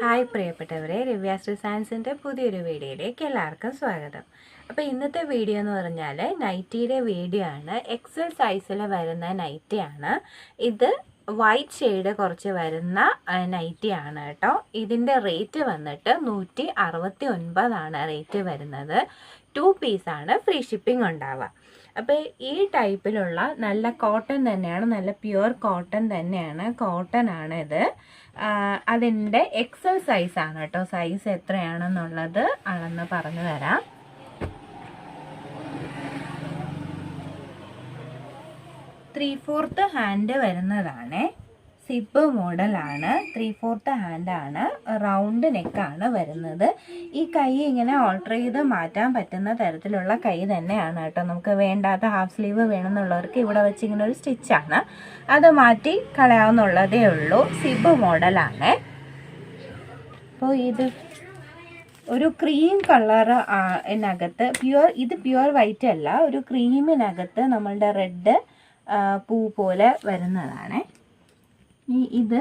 Hi പ്രിയപ്പെട്ടവരെ റിവ്യാസ് സയൻസിന്റെ പുതിയൊരു വീഡിയോയിലേക്ക് എല്ലാവർക്കും സ്വാഗതം. അപ്പോൾ ഇന്നത്തെ വീഡിയോ എന്ന് പറഞ്ഞാൽ നൈറ്റിയുടെ വീഡിയോ ആണ്. എക്സൽ സൈസിൽ വരുന്ന നൈറ്റിയാണ് ഇത് വൈറ്റ് ഷെയ്ഡ് കുറച്ച് വരുന്ന നൈറ്റിയാണ് കേട്ടോ. ഇതിന്റെ റേറ്റ് വന്നിട്ട് നൂറ്റി അറുപത്തി ഒൻപതാണ് റേറ്റ് വരുന്നത് ടു പീസാണ് ഫ്രീ ഷിപ്പിംഗ് ഉണ്ടാവുക. അപ്പോൾ ഈ ടൈപ്പിലുള്ള നല്ല കോട്ടൺ തന്നെയാണ് നല്ല പ്യുവർ കോട്ടൺ തന്നെയാണ്. കോട്ടൺ ആണ് ഇത്. അതിന്റെ എക്സൽ സൈസാണ് കേട്ടോ. സൈസ് എത്രയാണെന്നുള്ളത് അളന്ന് പറഞ്ഞു തരാം. ത്രീ ഫോർത്ത് ഹാൻഡ് വരുന്നതാണ്. സിപ്പ് മോഡലാണ് ത്രീ ഫോർത്ത് ഹാൻഡാണ് റൗണ്ട് നെക്കാണ് വരുന്നത്. ഈ കൈ ഇങ്ങനെ ഓൾട്ടർ ചെയ്ത് മാറ്റാൻ പറ്റുന്ന തരത്തിലുള്ള കൈ തന്നെയാണ് കേട്ടോ. നമുക്ക് വേണ്ടാത്ത ഹാഫ് സ്ലീവ് വേണമെന്നുള്ളവർക്ക് ഇവിടെ വെച്ച് ഇങ്ങനെ ഒരു സ്റ്റിച്ചാണ് അത് മാറ്റി കളയാവുന്നുള്ളതേ ഉള്ളൂ. സിബ് മോഡലാണ്. അപ്പോൾ ഇത് ഒരു ക്രീം കളർ ഇതിനകത്ത് പ്യുവർ ഇത് പ്യുവർ വൈറ്റ് അല്ല. ഒരു ക്രീമിനകത്ത് നമ്മളുടെ റെഡ് പൂ പോലെ വരുന്നതാണ്. ഇനി ഇത്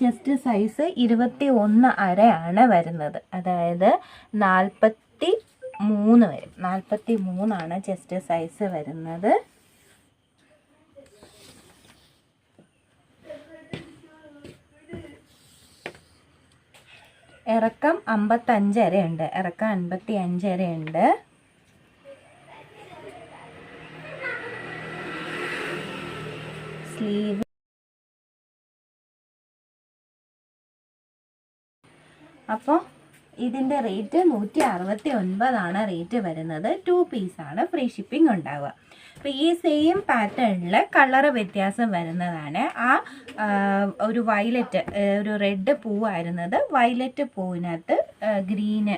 ചെസ്റ്റ് സൈസ് ഇരുപത്തി ഒന്ന് അരയാണ് വരുന്നത്. അതായത് നാൽപ്പത്തി മൂന്ന് വരും. നാൽപ്പത്തി മൂന്നാണ് ചെസ്റ്റ് സൈസ് വരുന്നത്. ഇറക്കം അമ്പത്തഞ്ചര ഉണ്ട് ഇറക്കം അൻപത്തി അഞ്ച് ഉണ്ട് സ്ലീവ് അപ്പോൾ ഇതിന്റെ റേറ്റ് നൂറ്റി അറുപത്തി ഒൻപതാണ് റേറ്റ് വരുന്നത് ടു പീസാണ് ഫ്രീ ഷിപ്പിംഗ് ഉണ്ടാവുക. അപ്പോൾ ഈ സെയിം പാറ്റേണിൽ കളറ് വ്യത്യാസം വരുന്നതാണ്. ആ ഒരു വയലറ്റ് ഒരു റെഡ് പൂവായിരുന്നത് വയലറ്റ് പൂവിനകത്ത് ഗ്രീന്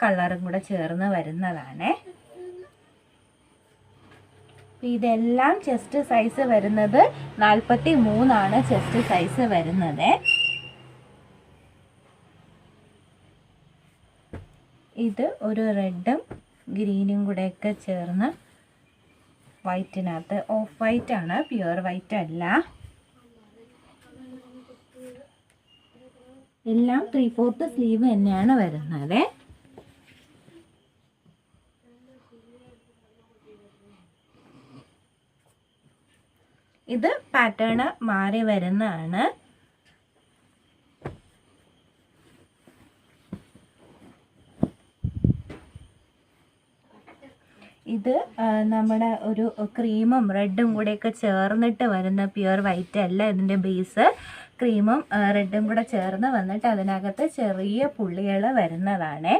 കളറും കൂടെ ചേർന്ന് വരുന്നതാണ്. ഇതെല്ലാം ചെസ്റ്റ് സൈസ് വരുന്നത് നാൽപ്പത്തി മൂന്നാണ് ചെസ്റ്റ് സൈസ് വരുന്നത്. ഇത് ഒരു റെഡും ഗ്രീനും കൂടെയൊക്കെ ചേർന്ന് വൈറ്റിനകത്ത് ഓഫ് വൈറ്റ് ആണ് പ്യുവർ വൈറ്റ് അല്ല. എല്ലാം ത്രീ ഫോർത്ത് സ്ലീവ് തന്നെയാണ് വരുന്നത്. ഇത് പാറ്റേൺ മാറി വരുന്നതാണ്. ഇത് നമ്മുടെ ഒരു ക്രീമും റെഡും കൂടെയൊക്കെ ചേർന്നിട്ട് വരുന്ന പ്യുവർ വൈറ്റ് അല്ല ഇതിന്റെ ബേസ്. ക്രീമും റെഡും കൂടെ ചേർന്ന് വന്നിട്ട് അതിനകത്ത് ചെറിയ പുള്ളികൾ വരുന്നതാണ്.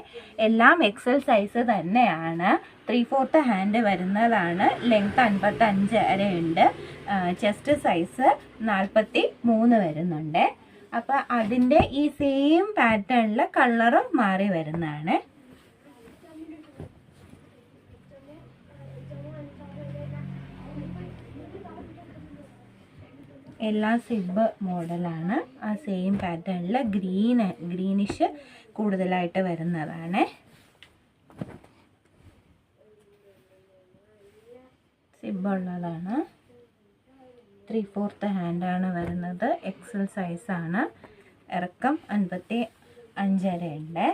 എല്ലാം എക്സൽ സൈസ് തന്നെയാണ്. ത്രീ ഫോർത്ത് ഹാൻഡ് വരുന്നതാണ്. ലെങ്ത് അൻപത്തഞ്ച് വരെയുണ്ട് ചെസ്റ്റ് സൈസ് നാൽപ്പത്തി മൂന്ന് വരുന്നുണ്ട്. അപ്പോൾ അതിന്റെ ഈ സെയിം പാറ്റേണിൽ കളറും മാറി വരുന്നതാണ്. എല്ലാം സിബ് മോഡലാണ് ആ സെയിം പാറ്റേണിൽ ഗ്രീൻ ഗ്രീനിഷ് കൂടുതലായിട്ട് വരുന്നതാണ്. സിബ് ഉള്ളതാണ്. ത്രീ ഫോർത്ത് ഹാൻഡാണ് വരുന്നത്. എക്സൽ സൈസാണ് ഇറക്കം അൻപത്തി അഞ്ചര ഉണ്ട്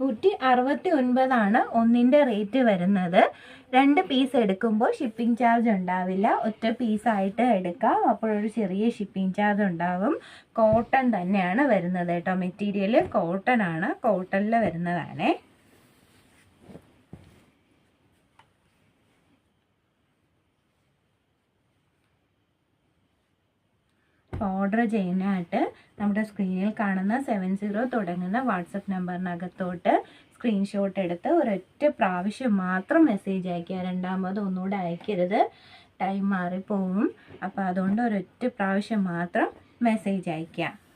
നൂറ്റി അറുപത്തി ഒൻപതാണ് ഒന്നിന്റെ റേറ്റ് വരുന്നത്. രണ്ട് പീസ് എടുക്കുമ്പോൾ ഷിപ്പിംഗ് ചാർജ് ഉണ്ടാവില്ല. ഒറ്റ പീസായിട്ട് എടുക്കാം. അപ്പോൾ ഒരു ചെറിയ ഷിപ്പിംഗ് ചാർജ് ഉണ്ടാവും. കോട്ടൺ തന്നെയാണ് വരുന്നത് കേട്ടോ. മെറ്റീരിയൽ കോട്ടൺ ആണ്. കോട്ടണിൽ വരുന്നതാണേ. ഓർഡർ ചെയ്യാനായിട്ട് നമ്മുടെ സ്ക്രീനിൽ കാണുന്ന സെവൻ സീറോ തുടങ്ങുന്ന വാട്സപ്പ് നമ്പറിനകത്തോട്ട് സ്ക്രീൻഷോട്ട് എടുത്ത് ഒരൊറ്റ പ്രാവശ്യം മാത്രം മെസ്സേജ് അയക്കുക. രണ്ടാമത് ഒന്നുകൂടെ അയക്കരുത്. ടൈം മാറിപ്പോവും. അപ്പോൾ അതുകൊണ്ട് ഒരൊറ്റ പ്രാവശ്യം മാത്രം മെസ്സേജ് അയക്കുക.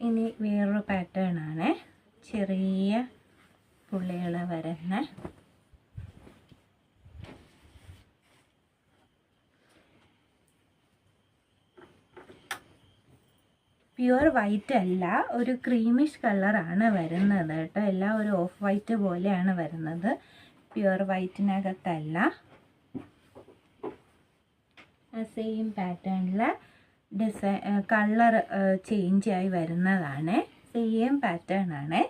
ഇനി വേറൊരു പാറ്റേൺ ആണ് ചെറിയ പുള്ളികൾ വരുന്ന പ്യുവർ വൈറ്റ് അല്ല ഒരു ക്രീമിഷ് കളറാണ് വരുന്നത് കേട്ടോ. എല്ലാം ഒരു ഓഫ് വൈറ്റ് പോലെയാണ് വരുന്നത്. പ്യുവർ വൈറ്റിനകത്തല്ല സെയിം പാറ്റേണിൽ ഡിസൈൻ കളർ ചേഞ്ച് ആയി വരുന്നതാണ്. സെയിം പാറ്റേൺ ആണ്.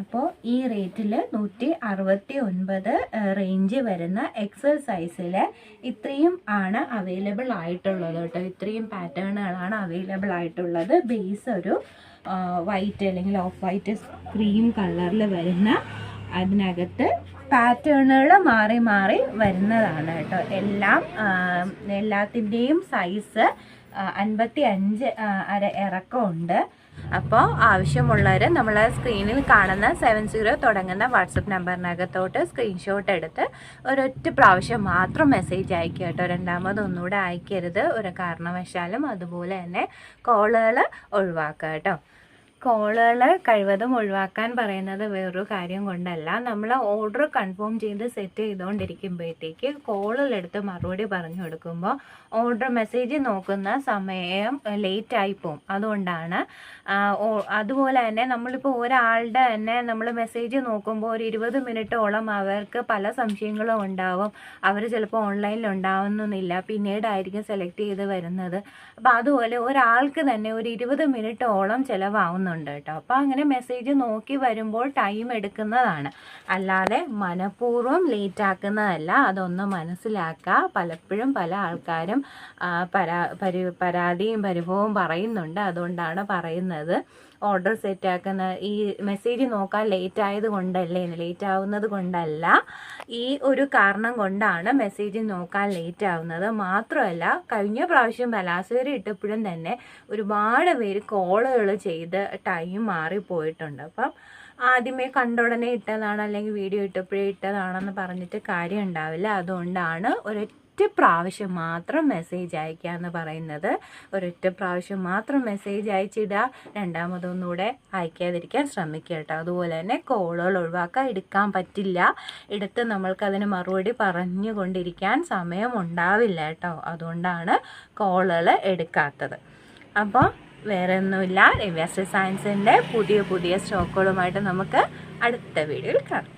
അപ്പോൾ ഈ റേറ്റിൽ നൂറ്റി അറുപത്തി ഒൻപത് റേഞ്ച് വരുന്ന എക്സൽ സൈസിൽ ഇത്രയും ആണ് അവൈലബിൾ ആയിട്ടുള്ളത് കേട്ടോ. ഇത്രയും പാറ്റേണുകളാണ് അവൈലബിൾ ആയിട്ടുള്ളത്. ബേസ് ഒരു വൈറ്റ് അല്ലെങ്കിൽ ഓഫ് വൈറ്റ് ക്രീം കളറിൽ വരുന്ന അതിനകത്ത് പാറ്റേണുകൾ മാറി മാറി വരുന്നതാണ് കേട്ടോ. എല്ലാം എല്ലാത്തിന്റെയും സൈസ് അൻപത്തി അഞ്ച് അര ഇറക്കമുണ്ട്. അപ്പോൾ ആവശ്യമുള്ളവർ നമ്മൾ സ്ക്രീനിൽ കാണുന്ന സെവൻ സീറോ തുടങ്ങുന്ന വാട്സപ്പ് നമ്പറിനകത്തോട്ട് സ്ക്രീൻഷോട്ട് എടുത്ത് ഒരൊറ്റ പ്രാവശ്യം മാത്രം മെസ്സേജ് അയക്കുക കേട്ടോ. രണ്ടാമത് ഒന്നുകൂടെ അയക്കരുത് ഒരു കാരണവശാലും അതുപോലെ തന്നെ കോളുകൾ ഒഴിവാക്കുക കേട്ടോ. കോളുകൾ കഴിവതും ഒഴിവാക്കാൻ പറയുന്നത് വേറൊരു കാര്യം കൊണ്ടല്ല. നമ്മൾ ഓർഡർ കൺഫേം ചെയ്ത് സെറ്റ് ചെയ്തുകൊണ്ടിരിക്കുമ്പോഴത്തേക്ക് കോളിലെടുത്ത് മറുപടി പറഞ്ഞു കൊടുക്കുമ്പോൾ ഓർഡർ മെസ്സേജ് നോക്കുന്ന സമയം ലേറ്റ് ആയി പോകും അതുകൊണ്ടാണ് അതുപോലെ തന്നെ നമ്മളിപ്പോൾ ഒരാളുടെ തന്നെ നമ്മൾ മെസ്സേജ് നോക്കുമ്പോൾ ഒരു ഇരുപത് മിനിറ്റോളം അവർക്ക് പല സംശയങ്ങളും ഉണ്ടാവും. അവർ ചിലപ്പോൾ ഓൺലൈനിൽ ഉണ്ടാവുന്നില്ല പിന്നീടായിരിക്കും സെലക്ട് ചെയ്ത് വരുന്നത്. അപ്പോൾ അതുപോലെ ഒരാൾക്ക് തന്നെ ഒരു ഇരുപത് മിനിറ്റോളം ചിലവാവുന്നുണ്ട് കേട്ടോ. അപ്പോൾ അങ്ങനെ മെസ്സേജ് നോക്കി വരുമ്പോൾ ടൈം എടുക്കുന്നതാണ്. അല്ലാതെ മനഃപൂർവം ലേറ്റ് ആക്കുന്നതല്ല. അതൊന്ന് മനസ്സിലാക്കുക. പലപ്പോഴും പല ആൾക്കാരും പരി പരാതിയും പരിഭവവും പറയുന്നുണ്ട്. അതുകൊണ്ടാണ് പറയുന്നത്. ഓർഡർ സെറ്റ് ആക്കുന്ന ഈ മെസ്സേജ് നോക്കാൻ ലേറ്റ് ആയത് കൊണ്ടല്ലേ ലേറ്റ് ആവുന്നത് കൊണ്ടല്ല. ഈ ഒരു കാരണം കൊണ്ടാണ് മെസ്സേജ് നോക്കാൻ ലേറ്റ് ആവുന്നത്. മാത്രമല്ല കഴിഞ്ഞ പ്രാവശ്യം ബലാസുര ഇട്ടപ്പോഴും തന്നെ ഒരുപാട് പേര് കോളുകൾ ചെയ്ത് ടൈം മാറിപ്പോയിട്ടുണ്ട് അപ്പം ആദ്യമേ കണ്ട ഉടനെ ഇട്ടതാണ് അല്ലെങ്കിൽ വീഡിയോ ഇട്ടപ്പോഴേ ഇട്ടതാണെന്ന് പറഞ്ഞിട്ട് കാര്യം ഉണ്ടാവില്ല അതുകൊണ്ടാണ് ഒരൊറ്റ പ്രാവശ്യം മാത്രം മെസ്സേജ് അയക്കുക എന്ന് പറയുന്നത്. ഒരൊറ്റ പ്രാവശ്യം മാത്രം മെസ്സേജ് അയച്ചിടുക രണ്ടാമതൊന്നുകൂടെ അയക്കാതിരിക്കാൻ ശ്രമിക്കുക കേട്ടോ. അതുപോലെ തന്നെ കോളുകൾ ഒഴിവാക്കാൻ എടുക്കാൻ പറ്റില്ല. എടുത്ത് നമ്മൾക്കതിന് മറുപടി പറഞ്ഞുകൊണ്ടിരിക്കാൻ സമയം ഉണ്ടാവില്ല കേട്ടോ. അതുകൊണ്ടാണ് കോളുകൾ എടുക്കാത്തത്. അപ്പോൾ വേറെ ഒന്നുമില്ല ഇൻവെസ്റ്റർ സയൻസിന്റെ പുതിയ പുതിയ സ്റ്റോക്കുകളുമായിട്ട് നമുക്ക് അടുത്ത വീഡിയോയിൽ കാണാം.